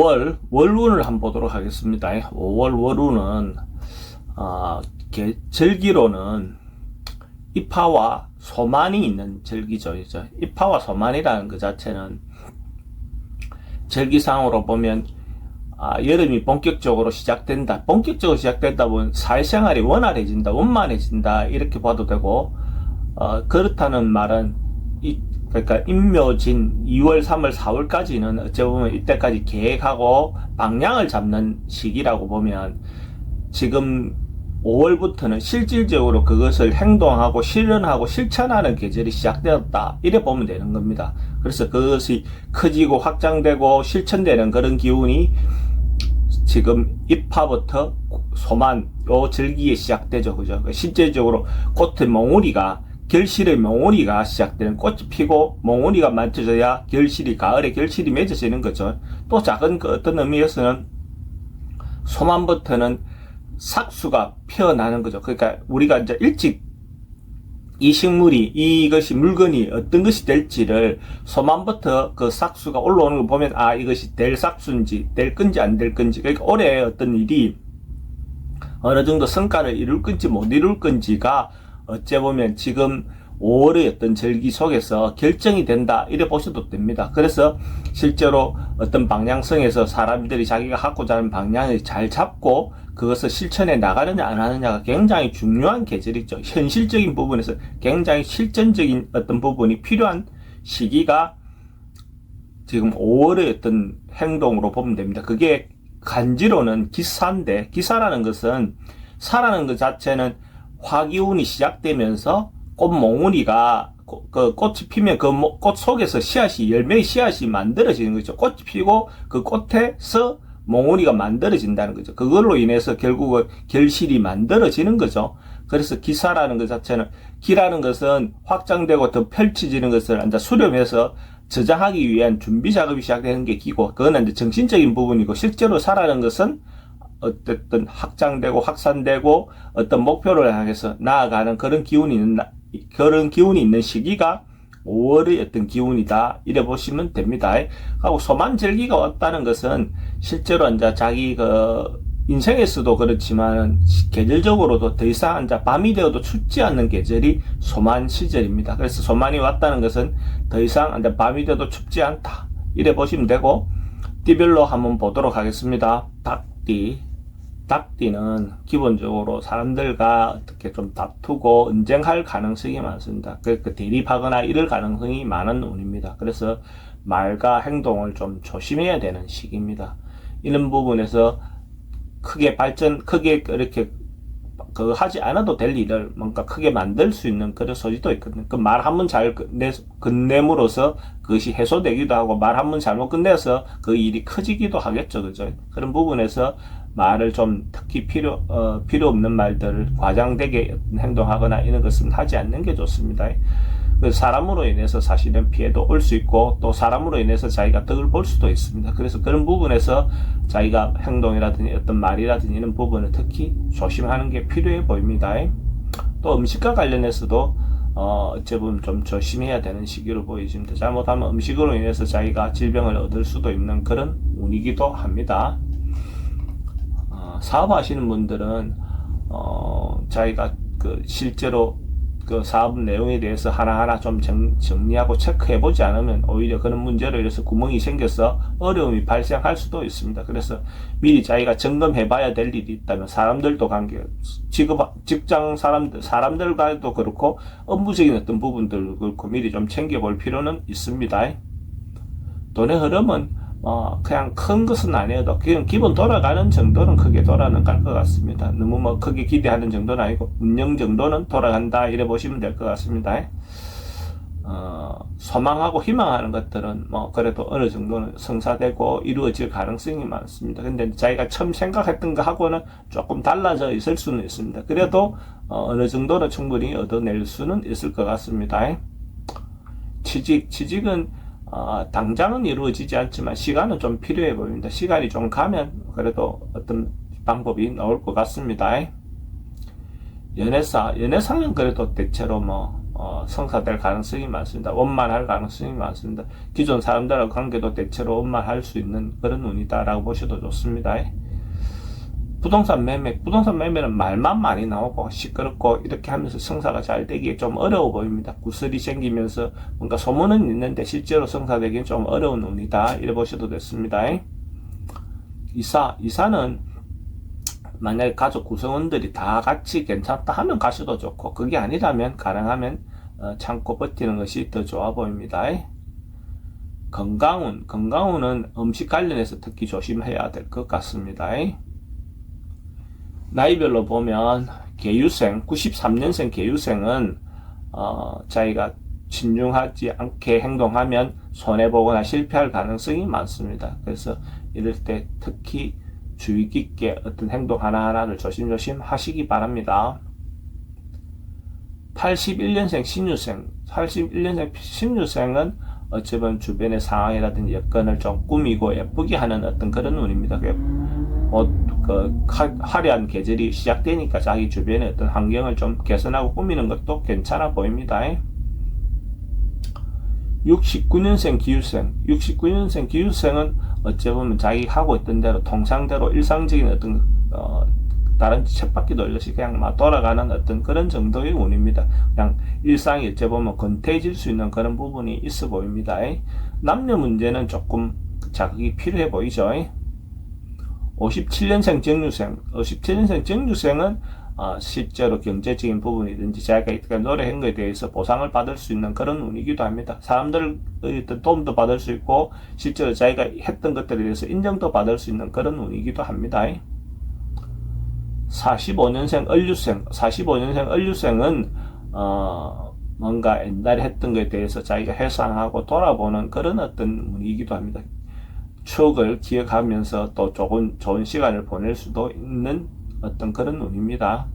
5월 월운을 한번 보도록 하겠습니다. 5월 월운은 어, 개- 절기로는 입하와 소만이 있는 절기죠. 이제 입하와 소만이라는 그 자체는 절기상으로 보면 아, 여름이 본격적으로 시작된다. 본격적으로 시작된다 보면 사회생활이 원활해진다, 원만해진다 이렇게 봐도 되고 어, 그렇다는 말은 이 그러니까 임묘진 2월, 3월, 4월까지는 어찌 보면 이때까지 계획하고 방향을 잡는 시기라고 보면 지금 5월부터는 실질적으로 그것을 행동하고 실현하고 실천하는 계절이 시작되었다. 이래 보면 되는 겁니다. 그래서 그것이 커지고 확장되고 실천되는 그런 기운이 지금 입하부터 소만 요 절기에 시작되죠. 그죠? 실제적으로 꽃의 몽우리가 결실의 몽우리가 시작되는 꽃이 피고 몽우리가 만져져야 결실이 가을에 결실이 맺어지는 거죠. 또 작은 그 어떤 의미에서는 소만부터는 삭수가 피어나는 거죠. 그러니까 우리가 이제 일찍 이 식물이 이것이 물건이 어떤 것이 될지를 소만부터 그 삭수가 올라오는 걸 보면 아 이것이 될 삭수인지 될 건지 안 될 건지 그러니까 올해 어떤 일이 어느 정도 성과를 이룰 건지 못 이룰 건지가 어째 보면 지금 5월의 어떤 절기 속에서 결정이 된다 이래 보셔도 됩니다. 그래서 실제로 어떤 방향성에서 사람들이 자기가 갖고자 하는 방향을 잘 잡고 그것을 실천해 나가느냐 안 하느냐가 굉장히 중요한 계절이죠. 현실적인 부분에서 굉장히 실전적인 어떤 부분이 필요한 시기가 지금 5월의 어떤 행동으로 보면 됩니다. 그게 간지로는 기사인데 기사라는 것은 사라는 것 자체는 화기운이 시작되면서 꽃몽우리가 고- 그 꽃이 피면 그 꽃 속에서 씨앗이 열매의 씨앗이 만들어지는 거죠. 꽃이 피고 그 꽃에서 몽우리가 만들어진다는 거죠. 그걸로 인해서 결국은 결실이 만들어지는 거죠. 그래서 기사라는 것 자체는 기라는 것은 확장되고 더 펼쳐지는 것을 이제 수렴해서 저장하기 위한 준비 작업이 시작되는 게 기고 그거는 이제 정신적인 부분이고 실제로 사라는 것은 어쨌든 확장되고 확산되고 어떤 목표를 향해서 나아가는 그런 기운이 있는 나- 그런 기운이 있는 시기가 5월의 어떤 기운이다 이래 보시면 됩니다. 하고 소만절기가 왔다는 것은 실제로 이제 자기 그 인생에서도 그렇지만 계절적으로도 더 이상 이제 밤이 되어도 춥지 않는 계절이 소만 시절입니다. 그래서 소만이 왔다는 것은 더 이상 이제 밤이 되어도 춥지 않다 이래 보시면 되고 띠별로 한번 보도록 하겠습니다. 닭띠 닭띠는 기본적으로 사람들과 어떻게 좀 다투고 언쟁할 가능성이 많습니다. 그, 그 대립하거나 이럴 가능성이 많은 운입니다. 그래서 말과 행동을 좀 조심해야 되는 시기입니다. 이런 부분에서 크게 발전, 크게 이렇게 그 하지 않아도 될 일을 뭔가 크게 만들 수 있는 그런 소지도 있거든요. 그 말 한 번 잘 끝내, 끝냄으로써 그것이 해소되기도 하고 말 한 번 잘못 끝내서 그 일이 커지기도 하겠죠. 그죠? 그런 부분에서 말을 좀 특히 필요, 어, 필요 없는 말들을 과장되게 행동하거나 이런 것은 하지 않는 게 좋습니다. 그 사람으로 인해서 사실은 피해도 올 수 있고 또 사람으로 인해서 자기가 덕을 볼 수도 있습니다. 그래서 그런 부분에서 자기가 행동이라든지 어떤 말이라든지 이런 부분을 특히 조심하는 게 필요해 보입니다. 또 음식과 관련해서도 어, 어째 보면 좀 조심해야 되는 시기로 보여집니다. 잘못하면 음식으로 인해서 자기가 질병을 얻을 수도 있는 그런 운이기도 합니다. 어, 사업하시는 분들은 어, 자기가 그 실제로 그 사업 내용에 대해서 하나하나 좀 정, 정리하고 체크해 보지 않으면 오히려 그런 문제로 인해서 구멍이 생겨서 어려움이 발생할 수도 있습니다. 그래서 미리 자기가 점검해 봐야 될 일이 있다면 사람들도 관계, 직업, 직장 사람들, 사람들과도 그렇고 업무적인 어떤 부분들 그렇고 미리 좀 챙겨 볼 필요는 있습니다. 돈의 흐름은 어, 그냥 큰 것은 아니어도 그냥 기본 돌아가는 정도는 크게 돌아는 갈 것 같습니다. 너무 뭐 크게 기대하는 정도는 아니고 운영 정도는 돌아간다 이래 보시면 될 것 같습니다. 어, 소망하고 희망하는 것들은 뭐 그래도 어느 정도는 성사되고 이루어질 가능성이 많습니다. 근데 자기가 처음 생각했던 거 하고는 조금 달라져 있을 수는 있습니다. 그래도 어, 어느 정도는 충분히 얻어낼 수는 있을 것 같습니다. 취직, 취직은 어, 당장은 이루어지지 않지만 시간은 좀 필요해 보입니다. 시간이 좀 가면 그래도 어떤 방법이 나올 것 같습니다. 연애사, 연애사는 그래도 대체로 뭐, 어, 어, 성사될 가능성이 많습니다. 원만할 가능성이 많습니다. 기존 사람들과 관계도 대체로 원만할 수 있는 그런 운이다라고 보셔도 좋습니다. 부동산 매매, 부동산 매매는 말만 많이 나오고 시끄럽고 이렇게 하면서 성사가 잘 되기 좀 어려워 보입니다. 구슬이 생기면서 뭔가 소문은 있는데 실제로 성사되기는 좀 어려운 운이다. 이래 보셔도 됐습니다. 이사, 이사는 만약에 가족 구성원들이 다 같이 괜찮다 하면 가셔도 좋고 그게 아니라면 가능하면 어, 참고 버티는 것이 더 좋아 보입니다. 건강운, 건강운은 음식 관련해서 특히 조심해야 될 것 같습니다. 나이별로 보면 계유생, 93년생 계유생은 어, 자기가 신중하지 않게 행동하면 손해보거나 실패할 가능성이 많습니다. 그래서 이럴 때 특히 주의 깊게 어떤 행동 하나하나를 조심조심 하시기 바랍니다. 81년생 신유생, 81년생 신유생은 어쩌면 주변의 상황이라든지 여건을 좀 꾸미고 예쁘게 하는 어떤 그런 운입니다. 뭐, 그, 화려한 계절이 시작되니까 자기 주변의 어떤 환경을 좀 개선하고 꾸미는 것도 괜찮아 보입니다. 69년생 기유생, 69년생 기유생은 어찌 보면 자기 하고 있던 대로 통상대로 일상적인 어떤 어, 다른 쳇바퀴 돌듯이 그냥 막 돌아가는 어떤 그런 정도의 운입니다. 그냥 일상이 어찌 보면 건태해질 수 있는 그런 부분이 있어 보입니다. 남녀 문제는 조금 자극이 필요해 보이죠. 57년생 정유생, 57년생 정유생은 어, 실제로 경제적인 부분이든지 자기가 노력한 것에 대해서 보상을 받을 수 있는 그런 운이기도 합니다. 사람들의 도움도 받을 수 있고 실제로 자기가 했던 것들에 대해서 인정도 받을 수 있는 그런 운이기도 합니다. 45년생 을류생, 45년생 을류생은 어, 뭔가 옛날에 했던 것에 대해서 자기가 회상하고 돌아보는 그런 어떤 운이기도 합니다. 추억을 기억하면서 또 좋은, 좋은 시간을 보낼 수도 있는 어떤 그런 운입니다.